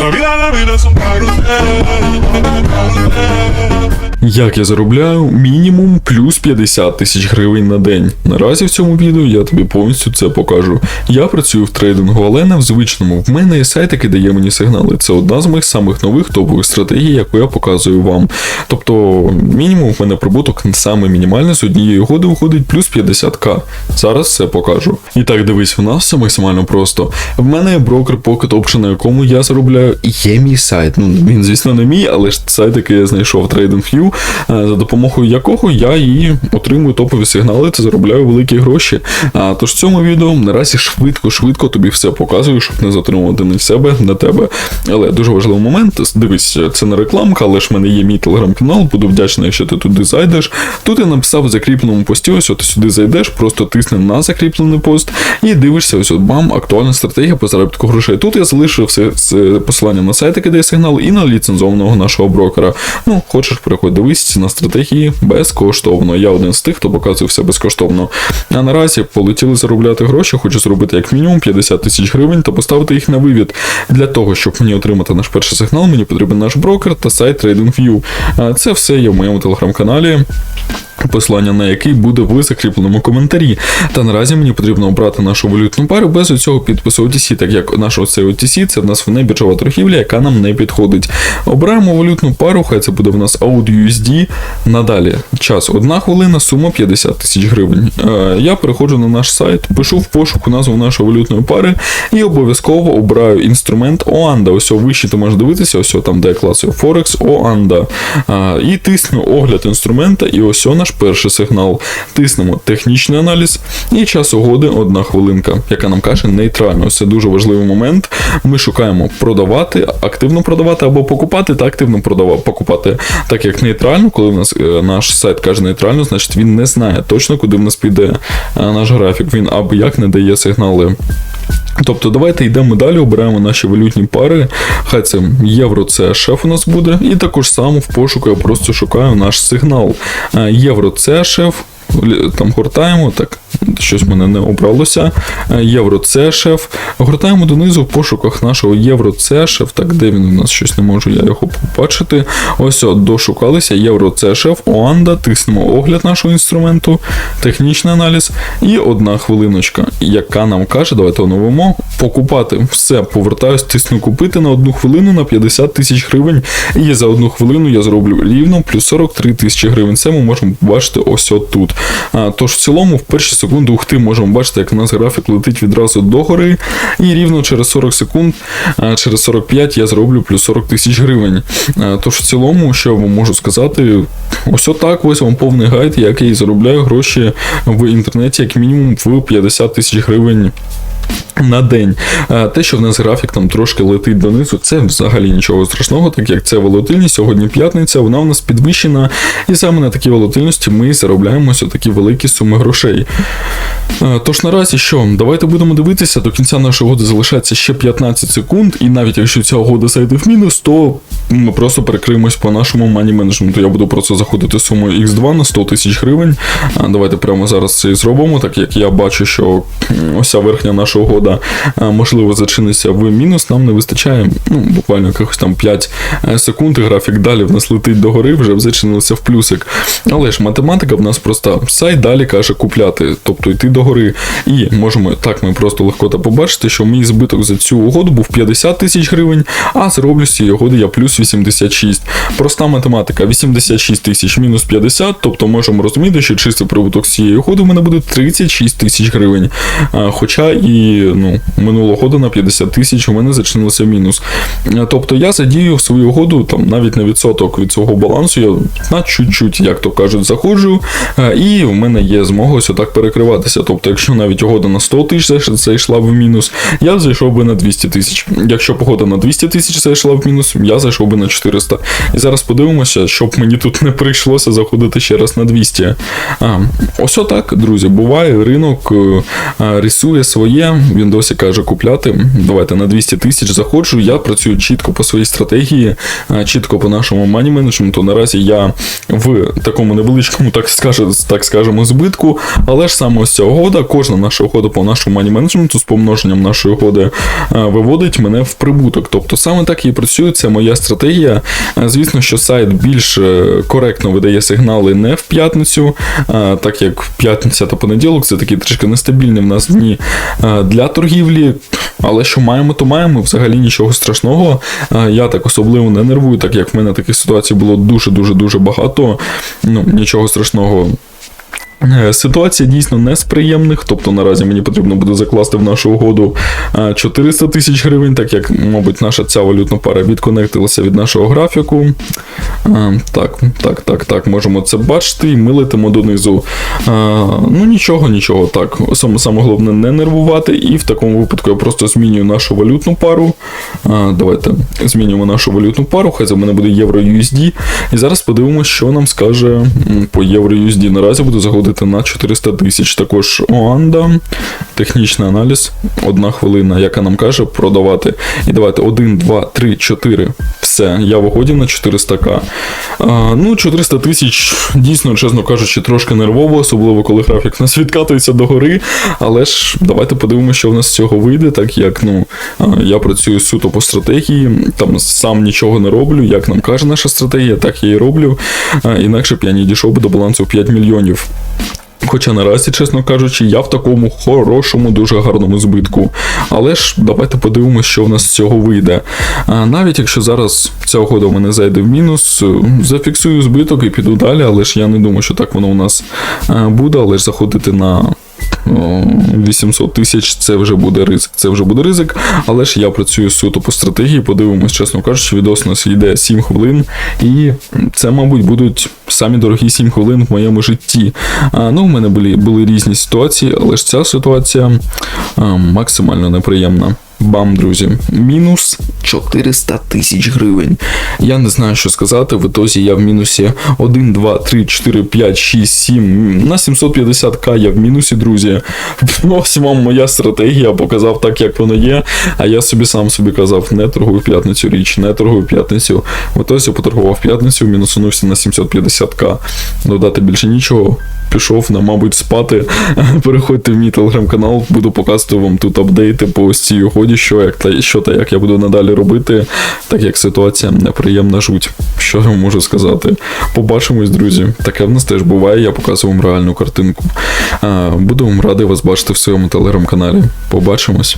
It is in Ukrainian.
La vida, la vida es un. Як я заробляю мінімум плюс 50 тисяч гривень на день. Наразі в цьому відео я тобі повністю це покажу. Я працюю в трейдингу, але не в звичному. В мене є сайт, який дає мені сигнали. Це одна з моїх самих нових топових стратегій, яку я показую вам. Тобто, мінімум в мене прибуток саме мінімальний з однієї угоди виходить плюс 50к. Зараз все покажу. І так, дивись, в нас все максимально просто. В мене є брокер Pocket Option, на якому я заробляю. Є мій сайт. Ну він, звісно, не мій, але ж сайт, який я знайшов TradingView, е, за допомогою якого я і отримую топові сигнали та заробляю великі гроші. А тож в цьому відео наразі швидко-швидко тобі все показую, щоб не затримувати не себе, не тебе. Але дуже важливий момент. Дивись, це не рекламка, але ж в мене є мій телеграм-канал. Буду вдячний, якщо ти туди зайдеш. Тут я написав в закріпленому пості, ось ти сюди зайдеш, просто тисни на закріплений пост і дивишся, ось от бам, актуальна стратегія по заробітку грошей. Тут я залишив все посилання на сайт, який дає сигнал, і на ліцензованого нашого брокера. Ну, хочеш, переходь, дивись на стратегії безкоштовно. Я один з тих, хто показує все безкоштовно. А наразі полетіли заробляти гроші, хочу зробити як мінімум 50 тисяч гривень та поставити їх на вивід. Для того, щоб мені отримати наш перший сигнал, мені потрібен наш брокер та сайт TradingView. Це все є в моєму телеграм-каналі. Посилання на який буде в закріпленому коментарі. Та наразі мені потрібно обрати нашу валютну пару без цього підпису OTC, так як наш оцей OTC це в нас не біржова торгівля, яка нам не підходить. Обираємо валютну пару, хай це буде в нас AUD Надалі час 1 хвилина, сума 50 тисяч гривень. Е, Я переходжу на наш сайт, пишу в пошуку назву нашої валютної пари і обов'язково обираю інструмент OANDA. Ось вище ти можеш дивитися, ось там, де я класую Forex OANDA. Е, І тисну огляд інструмента, і ось наш перший сигнал. Тиснемо технічний аналіз і час угоди одна хвилинка, яка нам каже нейтрально. Це дуже важливий момент. Ми шукаємо продавати, активно продавати або покупати та активно продавати, покупати. Так як нейтрально, коли в нас е, наш сайт каже нейтрально, значить він не знає точно, куди в нас піде е, наш графік. Він або як не дає сигнали. Тобто давайте йдемо далі, обираємо наші валютні пари. Хай це євро, це шеф у нас буде. І також само в пошуку я просто шукаю наш сигнал. Е, Євро це шеф. Там гортаємо, так, щось мене не обралося. Е, Євро це шеф. Гортаємо донизу в пошуках нашого євро це. Так, де він у нас щось не можу я його побачити. Ось от, дошукалися. Євро це шеф, Оанда, тиснемо огляд нашого інструменту, технічний аналіз і одна хвилиночка, яка нам каже, давайте оновимо, покупати. Все, повертаюсь, тисну купити на одну хвилину на 50 тисяч гривень. І за одну хвилину я зроблю рівно плюс 43 тисячі гривень. Це ми можемо побачити ось от тут. А, тож в цілому, в перші секунди ухти можемо бачити, як у нас графік летить відразу догори. І рівно через 40 секунд, через 45 я зроблю плюс 40 тисяч гривень. Тож в цілому, що я вам можу сказати, ось отак ось вам повний гайд, як я і заробляю гроші в інтернеті, як мінімум в 50 тисяч гривень. На день. Те, що в нас графік там трошки летить донизу, це взагалі нічого страшного, так як це волатильність, сьогодні п'ятниця, вона в нас підвищена, і саме на такій волатильності ми заробляємо ось такі великі суми грошей. Тож наразі що, давайте будемо дивитися, до кінця нашої угоди залишається ще 15 секунд, і навіть якщо ця угода зайде в мінус, то ми просто перекриємось по нашому мані менеджменту. Я буду просто заходити сумою X2 на 100 тисяч гривень. Давайте прямо зараз це і зробимо, так як я бачу, що ось верхня наша угода можливо зачиниться в мінус, нам не вистачає ну, буквально якихось там 5 секунд, і графік далі в нас летить догори, вже зачинилися в плюсик. Але ж математика в нас проста. Сайт далі каже купляти, тобто йти догори. І можемо так ми просто легко та побачити, що мій збиток за цю угоду був 50 тисяч гривень, а зароблю з цієї угоди я плюс 86. Проста математика 86 тисяч мінус 50, тобто можемо розуміти, що чистий прибуток з цієї угоди в мене буде 36 тисяч гривень. Хоча і ну, минулого года на 50 тисяч у мене зачинилося мінус. Тобто я задію свою угоду там навіть на відсоток від цього балансу, я на чуть-чуть, як то кажуть, заходжу, і в мене є змога ось отак перекриватися. Тобто, якщо навіть угода на 100 тисяч зайшла в мінус, я зайшов би на 200 тисяч. Якщо погода на 200 тисяч зайшла в мінус, я зайшов би на 400. І зараз подивимося, щоб мені тут не прийшлося заходити ще раз на 200. А, ось отак, друзі, буває, ринок е, е, рисує своє, він досі каже купляти. Давайте на 200 тисяч заходжу. Я працюю чітко по своїй стратегії, е, чітко по нашому мані менеджменту. Наразі я в такому невеличкому, так скаже, так скажемо, збитку. Але ж саме ось ця угода, кожна наша угода по нашому мані менеджменту з помноженням нашої угоди е, виводить мене в прибуток. Тобто саме так і працює. Це моя стратегія. Е, Звісно, що сайт більш коректно видає сигнали не в п'ятницю, так як п'ятниця та понеділок це такі трішки нестабільні в нас дні для торгівлі. Але що маємо, то маємо. Взагалі нічого страшного. Е, Я так особливо не нервую, так як в мене таких ситуацій було дуже дуже дуже багато. Ну нічого страшного. Е, Ситуація дійсно не з приємних, тобто наразі мені потрібно буде закласти в нашу угоду е, 400 тисяч гривень, так як, мабуть, наша ця валютна пара відконектилася від нашого графіку. Е, Так, так, так, так, можемо це бачити і ми летимо донизу. Е, Ну нічого, нічого, так. Саме, головне не нервувати, і в такому випадку я просто змінюю нашу валютну пару. Е, Давайте змінюємо нашу валютну пару, хай за мене буде євро USD. І зараз подивимося, що нам скаже по євро USD. Наразі буду заходити на 400 тисяч. Також Оанда, технічний аналіз, одна хвилина, яка нам каже продавати. І давайте 1, 2, 3, 4. Все, я в на 400к. А, ну, 400 тисяч, дійсно, чесно кажучи, трошки нервово, особливо коли графік нас відкатується догори. Але ж давайте подивимося, що в нас з цього вийде, так як ну, я працюю суто по стратегії, там сам нічого не роблю. Як нам каже наша стратегія, так я і роблю. Інакше б я не дійшов би до балансу в 5 мільйонів. Хоча наразі, чесно кажучи, я в такому хорошому, дуже гарному збитку. Але ж давайте подивимося, що в нас з цього вийде. А, навіть якщо зараз ця угода в мене зайде в мінус, е, зафіксую збиток і піду далі, але ж я не думаю, що так воно у нас е, буде, але ж заходити на. О, 800 тисяч це вже буде ризик. Це вже буде ризик, але ж я працюю суто по стратегії. Подивимось, чесно кажучи, відос у нас йде 7 хвилин, і це, мабуть, будуть самі дорогі 7 хвилин в моєму житті. А, ну, в мене були, були різні ситуації, але ж ця ситуація а, максимально неприємна. Бам, друзі, мінус 400 тисяч гривень. Я не знаю, що сказати. В ітозі я в мінусі 1, 2, 3, 4, 5, 6, 7. На 750к я в мінусі, друзі. Ось вам моя стратегія, показав так, як воно є. А я собі сам собі казав, не торгую п'ятницю річ, не торгую п'ятницю. В ітозі поторгував п'ятницю, мінусунувся на 750к. Додати більше нічого. Пішов на, мабуть, спати. Переходьте в мій телеграм-канал, буду показувати вам тут апдейти по ось цій угоді, що як та що та як я буду надалі робити, так як ситуація неприємна жуть. Що я можу сказати? Побачимось, друзі. Таке в нас теж буває, я показую вам реальну картинку. Буду вам радий вас бачити в своєму телеграм-каналі. Побачимось.